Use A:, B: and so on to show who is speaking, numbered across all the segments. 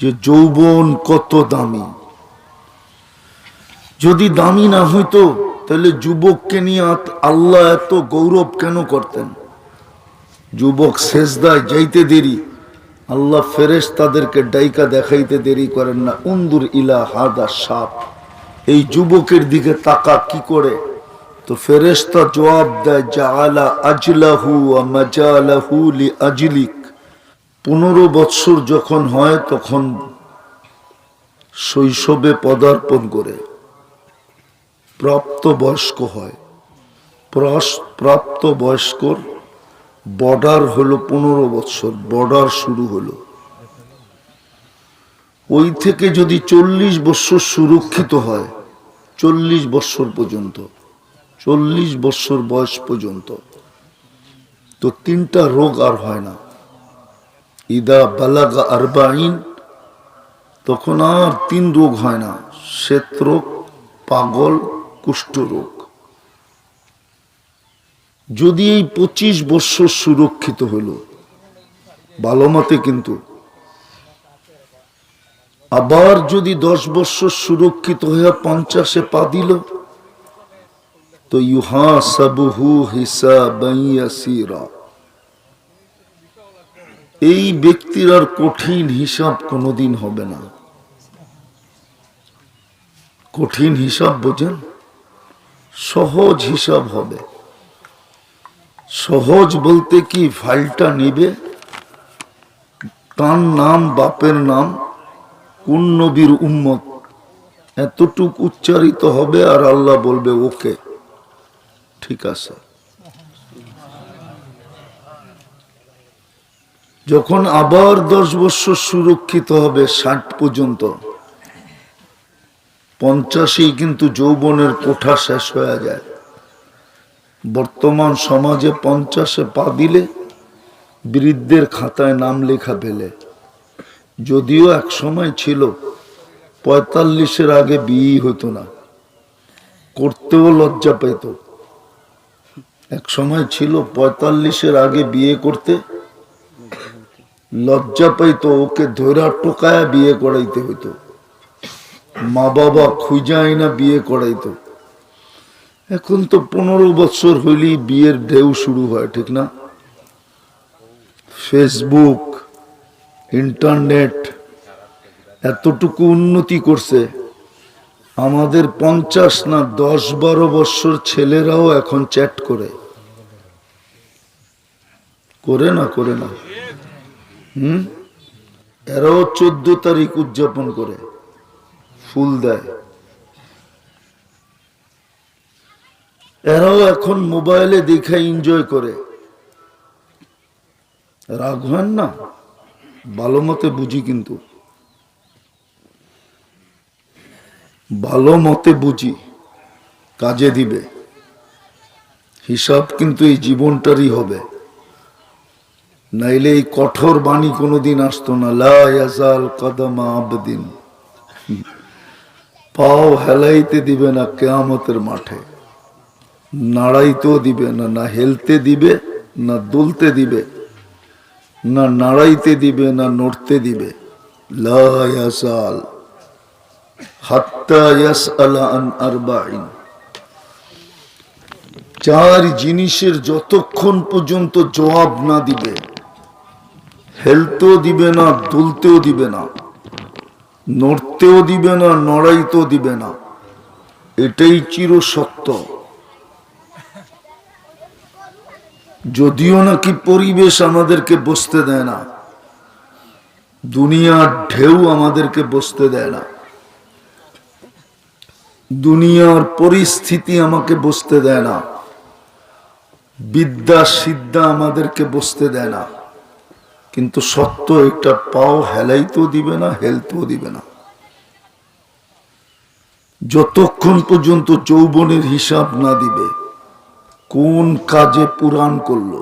A: যে যৌবন কত দামি। যদি দামি না হইতো, তাহলে যুবককে নিয়ে আল্লাহ এত গৌরব কেন করতেন? যুবক শেষদায় যাইতে দেরি, আল্লাহ ফেরেশ তাদেরকে ডাইকা দেখাইতে দেরি করেন না। উন্দুর ইলা হাদা সাপ। এই যুবকের দিকে তাকা কি করে? তো ফেরেশতা জবাব দেয়, জাআলা আজলাহু মাজালাহু লি আজলিক। পনেরো বৎসর যখন হয়, তখন শৈশবে পদার্পণ করে। প্রাপ্ত বয়স্ক হয়। প্রাপ্ত বয়স্কর বর্ডার হলো পনেরো বৎসর, বর্ডার শুরু হলো। ওই থেকে যদি চল্লিশ বৎসর সুরক্ষিত হয়, চল্লিশ বৎসর পর্যন্ত, চল্লিশ বৎসর বয়স পর্যন্ত, তো তিনটা রোগ আর হয় না। ইদা বালাগা আরবাইন, তখন আর তিন রোগ হয় না, শ্বেত রোগ, পাগল, কুষ্ঠ রোগ। যদি এই পঁচিশ বৎসর সুরক্ষিত হলো, ভালো মতে কিন্তু। আবার যদি দশ বৎসর সুরক্ষিত হয়ে পঞ্চাশে পা দিল, তো ইউহা সাবহু হিসাবাইয়াসিরা এই ব্যক্তির আর কঠিন হিসাব কোনোদিন হবে না। কঠিন হিসাব বোঝেন, সহজ হিসাব হবে। সহজ বলতে কি ফাইলটা নিবে, তার নাম, বাপের নাম, কোন নবীর উম্মত, এতটুক উচ্চারিত হবে আর আল্লাহ বলবে, ওকে, ঠিক আছে। যখন আবার দশ বছর সুরক্ষিত হবে, ষাট পর্যন্ত। পঞ্চাশেই কিন্তু যৌবনের কোঠা শেষ হয়ে যায়। বর্তমান সমাজে পঞ্চাশে পা দিলে বৃদ্ধের খাতায় নাম লেখা পেলে। যদিও এক সময় ছিল, পঁয়তাল্লিশের আগে বিয়ে হতো না, করতেও লজ্জা পেত। এক সময় ছিল পঁয়তাল্লিশের আগে বিয়ে করতে লজ্জা পাইতো ওকে ধৈরা টোকায়া বিয়ে করাইতে হইতো। মা বাবা খুঁজাই না বিয়ে করাইতো। এখন তো পনেরো বছর হইলেই বিয়ের ঢেউ শুরু হয়, ঠিক না? ফেসবুক, ইন্টারনেট এতটুকু উন্নতি করছে। আমাদের পঞ্চাশ না দশ বারো বছর ছেলেরাও এখন চ্যাট করে। করে না করে না। হুম? এরাও চোদ্দ তারিখ উদযাপন করে, ফুল দেয়। এরাও এখন মোবাইলে দেখে এনজয় করে। রাগ হয় না? ভালো মতে বুঝি কিন্তু। ভালো মতে বুঝি, কাজে দিবে। হিসাব কিন্তু এই জীবনটারই হবে। নাইলে এই কঠোর বাণী কোনোদিন আসতো না। লা ইয়াজাল কদমা আবদিন। পাও হেলাইতে দিবে না কেয়ামতের মাঠে। নাড়াইতেও দিবে না না হেলতে দিবে, না দুলতে দিবে, না নাড়াইতে দিবে, না নড়তে দিবে। লা ইয়াজাল। হাত্তা ইয়াসআলা আন আরবাইন। চার জিনিসের যতক্ষণ পর্যন্ত জবাব না দিবে হেলতেও দিবে না, দুলতেও দিবে না, নড়তেও দিবে না, নড়াইতেও দিবে না। এটাই চির সত্য যদিও নাকি পরিবেশ আমাদেরকে বসতে দেয় না, দুনিয়ার ঢেউ আমাদেরকে বসতে দেয় না, দুনিয়ার পরিস্থিতি আমাকে বসতে দেয় না, বিদ্যা সিদ্ধা আমাদেরকে বসতে দেয় না। কিন্তু সত্য একটা পাও হেলাইতেও দিবে না, হেলতেও দিবে না। যতক্ষণ পর্যন্ত যৌবনের হিসাব না দিবে, কোন কাজে পুরাণ করল?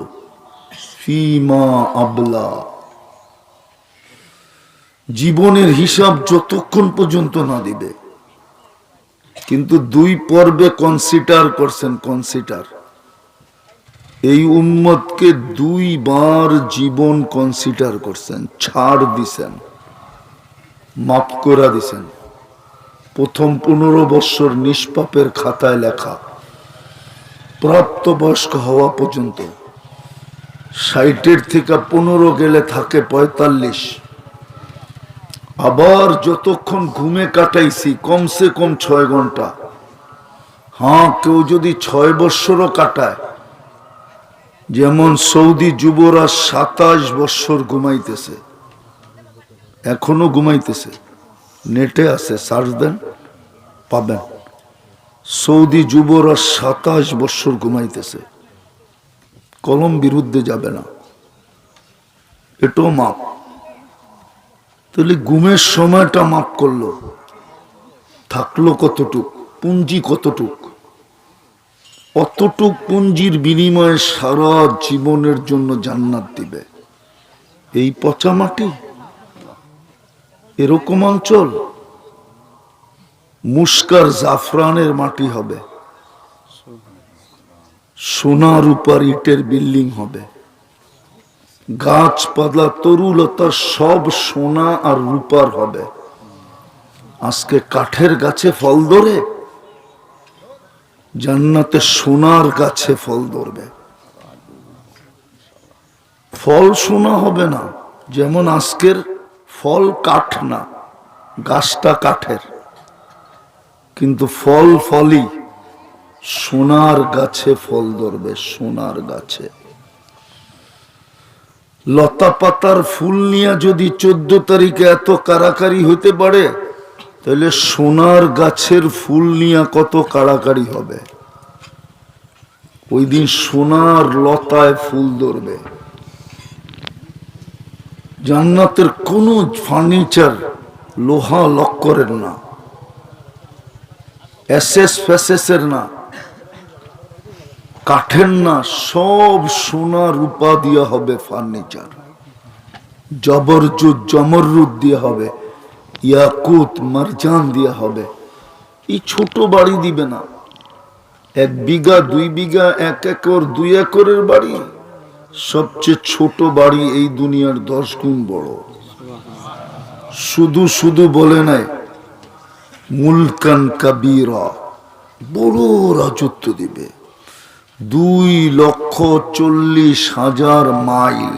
A: ফিমা আবলা। জীবনের হিসাব যতক্ষণ পর্যন্ত না দিবে, কিন্তু দুই পর্বে কনসিডার করছেন কনসিডার এই উম্মতকে দুইবার জীবন কনসিডার করছেন, ছাড় দিছেন, মাফ করে দিছেন। প্রথম পনেরো বৎসর নিষ্পাপের খাতায় লেখা, প্রাপ্তবয়স্ক হওয়া পর্যন্ত ষাটের থেকে পনেরো গেলে থাকে পঁয়তাল্লিশ। আবার যতক্ষণ ঘুমে কাটাইছি, কমসে কম ছয় ঘণ্টা। হ্যাঁ কেউ যদি ছয় বৎসরও কাটায় যেমন সৌদি যুবরা সাতাশ বৎসর ঘুমাইতেছে, এখনও ঘুমাইতেছে, নেটে আছে সার্চ দেন, পাবেন। সৌদি যুবরা সাতাশ বৎসর ঘুমাইতেছে, কলম বিরুদ্ধে যাবে না। এটাও মাপ। তাহলে ঘুমের সময়টা মাপ করল। থাকল কতটুক, পুঞ্জি কতটুক? অতটুক পুঞ্জির বিনিময়ে সারা জীবনের জন্য জান্নাত দিবে। এই পচা মাটি, এরকম অঞ্চল, মুস্কার জাফরানের মাটি হবে। সোনা রূপার ইটের বিল্ডিং হবে। গাছপালা, তরুলতা সব সোনা আর রূপার হবে। আজকে কাঠের গাছে ফল ধরে জান্নাতে সোনার গাছে ফল ধরবে। ফল সোনা হবে না, যেমন আজকের ফল কাঠ না, গাছটা কাঠের। কিন্তু ফল ফলই সোনার গাছে ফল ধরবে, সোনার গাছে। লতা পাতার ফুল নিয়ে যদি চোদ্দ তারিখে এত কারাকারি হতে পারে তাহলে সোনার গাছের ফুল নিয়ে কত কাড়াকাড়ি হবে? ওই দিন সোনার লতায় ফুল ধরবে। জান্নাতের কোন ফার্নিচার লোহা লক্করের না। এসএস ফেসেসের না। কাঠের না, সব সোনা রূপা দিয়ে হবে ফার্নিচার। জবরজুদ জমররুদ দিয়ে হবে। ইয়াকুত মারজান দিয়ে হবে। এই ছোট বাড়ি দিবে না। এক বিঘা, দুই বিঘা, এক একর, দুই একরের বাড়ি। সবচেয়ে ছোট বাড়ি এই দুনিয়ার দশ গুণ বড়। শুধু শুধু বলে নাই, মুলকান কাবিরা বড় রাজত্ব দিবে। দুই লক্ষ চল্লিশ হাজার মাইল।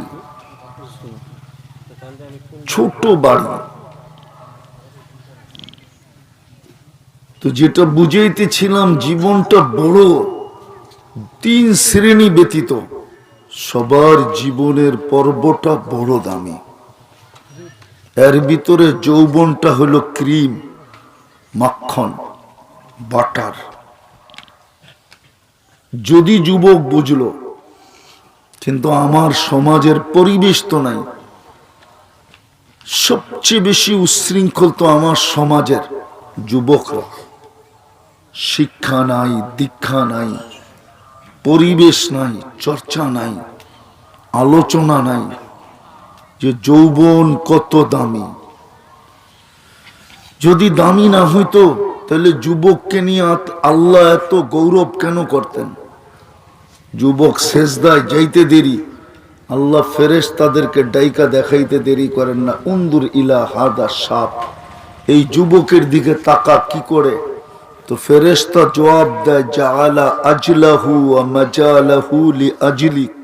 A: ছোট বাড়ি। তো যেটা বুঝাইতেছিলাম, জীবনটা বড়। তিন শ্রেণি ব্যতীত, সবার জীবনের পর্বটা বড় দামি। এর ভিতরে যৌবনটা হলো ক্রিম, মাখন, বাটার। যদি যুবক বুঝলো, কিন্তু আমার সমাজের পরিবেশ তো নাই, সবচেয়ে বেশি উচ্ছৃঙ্খল তো আমার সমাজের যুবকরা। শিক্ষা নাই, দীক্ষা নাই, পরিবেশ নাই, চর্চা নাই, আলোচনা নাই, যে যৌবন কত দামি। যদি দামি না হইতো, তাহলে যুবককে নিয়ে আল্লাহ এত গৌরব কেন করতেন? যুবক শেষদায় যাইতে দেরি, আল্লাহ ফেরেশ তাদেরকে ডাইকা দেখাইতে দেরি করেন না। উন্দুর ইলা হাদা সাপ। এই যুবকের দিকে তাকা কি করে? তো ফেরেশতা জবাব দেয়, জাআলা আজলাহু মাজালাহু লি আজলিক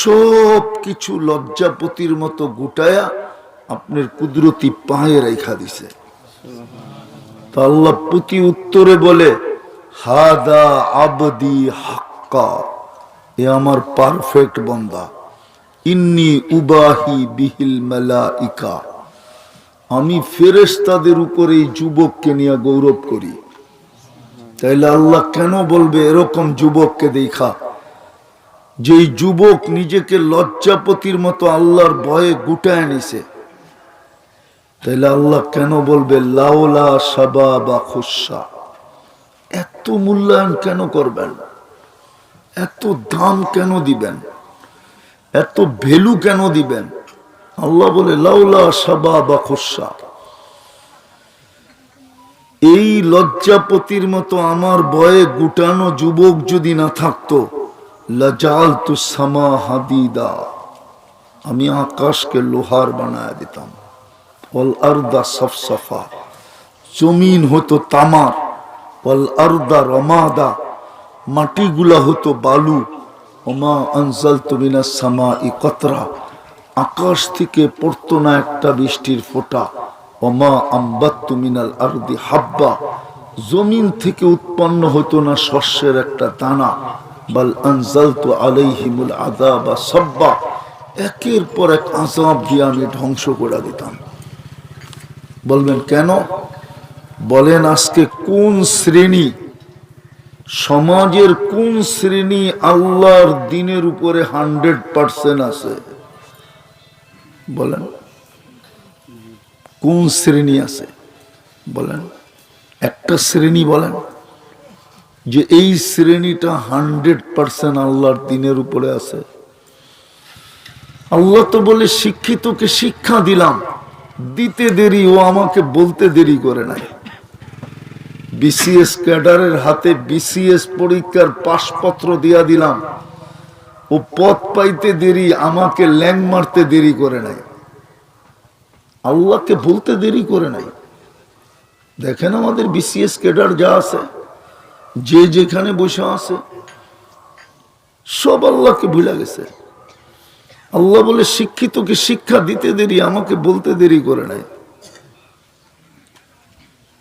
A: সব কিছু লজ্জাপতির মতো গুটায়া আপনার কুদরতি পায়ে রেখা দিছে। তা আল্লাহ প্রতি উত্তরে বলে, হাদা আবদি হাক্কা, এ আমার পারফেক্ট বন্দা। ইন্নি উবাহি বিহিল মালাইকা। আমি ফেরেশতাদের উপরে এই যুবককে নিয়ে গৌরব করি। তাইলে আল্লাহ কেন বলবে এরকম যুবককে দেখা? যে যুবক নিজেকে লজ্জাপতির মতো আল্লাহর ভয়ে গুটায় নিছে। তাইলে আল্লাহ কেন বলবে লাউলা সাবা বা খুসা? এত মূল্যায়ন কেন করবেন? এত দাম কেন দিবেন? এত ভ্যালু কেন দিবেন? আল্লাহ বলে, লাউলা সাবা বা খুসা। এই লজ্জাপতির মতো আমার বয়ে গুটানো যুবক যদি না থাকতো লাজাল তু সামা হাদিদা আমি আকাশকে লোহার বানায় দিতাম। ওয়াল আরদা সফসফা। জমিন হতো তামার। ওয়াল আরদা রমাদা। মাটিগুলা হতো বালু। ওমা আনসাল তুমিনা সামা ই কতরা। আকাশ থেকে পড়তো না একটা বৃষ্টির ফোঁটা। ওমা আম্বাত তুমিনাল আরদি হাব্বা। জমিন থেকে উৎপন্ন হতো না শস্যের একটা দানা। বাল আনজাল তো আলাইহিমুল আদা বা সব্বা। একের পর এক আজাব দিয়ে আমি ধ্বংস করে দিতাম। বলবেন, কেন? বলেন, আজকে কোন শ্রেণি? সমাজের কোন শ্রেণি আল্লাহর দিনের উপরে হান্ড্রেড পার্সেন্ট আছে? বলেন। কোন শ্রেণি আছে? বলেন। একটা শ্রেণি বলেন যে এই শ্রেণীটা হান্ড্রেড পার্সেন্ট আল্লাহর দিনের উপরে আছে। আল্লাহ তো বলে, শিক্ষিতকে শিক্ষা দিলাম, দিতে দেরি, ও আমাকে বলতে দেরি করে নাই। বিসিএস ক্যাডারের হাতে বিসিএস পরীক্ষার পাশপত্র দিয়া দিলাম ও পথ পাইতে দেরি, আমাকে ল্যাং মারতে দেরি করে নাই। আল্লাহকে বলতে দেরি করে নাই। দেখেন আমাদের বিসিএস ক্যাডার যা আছে, যে যেখানে বসে আছে, সব আল্লাহকে ভুলে গেছে। আল্লাহ বলে, শিক্ষিতকে শিক্ষা দিতে দেরি, আমাকে বলতে দেরি করে নাই।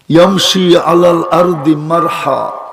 A: ইয়ামশি আলাল আরদি মারহা।